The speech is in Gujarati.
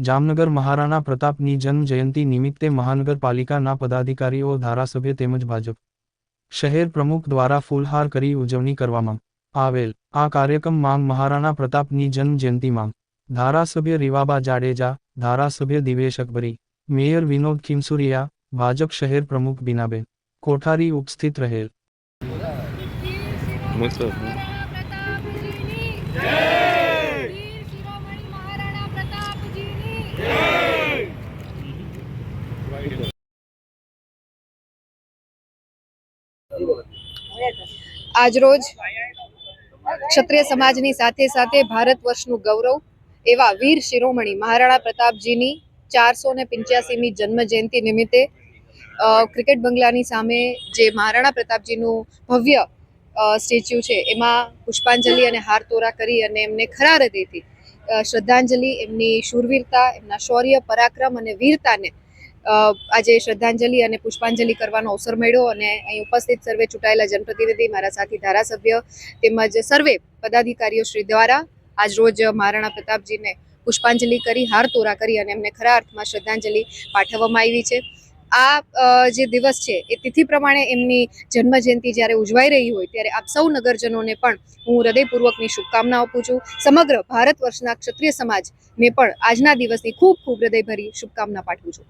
જામનગર મહારાણા પ્રતાપની જન્મ જયંતિ નિમિત્તે મહાનગરપાલિકાના પદાધિકારીઓ, ધારાસભ્ય તેમજ ભાજપ શહેર પ્રમુખ દ્વારા ફૂલહાર કરી ઉજવણી કરવામાં આવેલ. આ કાર્યક્રમ માંગ મહારાણા પ્રતાપની જન્મ જયંતિમાં ધારાસભ્ય રીવાબા જાડેજા, ધારાસભ્ય દિવેશ અકબરી, મેયર વિનોદ ખીમસુરિયા, ભાજપ શહેર પ્રમુખ બીનાબેન કોઠારી ઉપસ્થિત રહેલ મસ્ત પ્રતાપજીની જય વીર શિરોમણી મહારાણા પ્રતાપજીની આજરોજ ક્ષત્રિય સમાજની સાથે સાથે ભારત વર્ષનું ગૌરવ એવા વીર શિરોમણી મહારાણા પ્રતાપજીની ચારસો ને પંચ્યાસીમી જન્મ જયંતિ નિમિત્તે ક્રિકેટ બંગલાની સામે જે મહારાણા પ્રતાપજીનું ભવ્ય સ્ટેચ્યુ છે, એમાં પુષ્પાંજલિ અને હાર તોરા કરી અને એમને ખરા હૃદયથી શ્રદ્ધાંજલિ, એમની શૂરવીરતા, એમના શૌર્ય, પરાક્રમ અને વીરતાને આજે શ્રદ્ધાંજલિ અને પુષ્પાંજલિ કરવાનો અવસર મળ્યો અને અહીં ઉપસ્થિત સર્વે ચૂંટાયેલા જનપ્રતિનિધિ, મારા સાથી ધારાસભ્ય તેમજ સર્વે પદાધિકારીઓ શ્રી દ્વારા આજ રોજ મહારાણા પ્રતાપજીને પુષ્પાંજલિ કરી, હાર તોરા કરી અને એમને ખરા અર્થમાં શ્રદ્ધાંજલિ પાઠવવામાં આવી છે. આ જે દિવસ છે એ તિથિ પ્રમાણે એમની જન્મજયંતિ જ્યારે ઉજવાઈ રહી હોય ત્યારે આપ સૌ નગરજનોને પણ હું હૃદયપૂર્વકની શુભકામના આપું છું. સમગ્ર ભારત વર્ષના ક્ષત્રિય સમાજને પણ આજના દિવસની ખૂબ ખૂબ હૃદયભરી શુભકામના પાઠવું છું.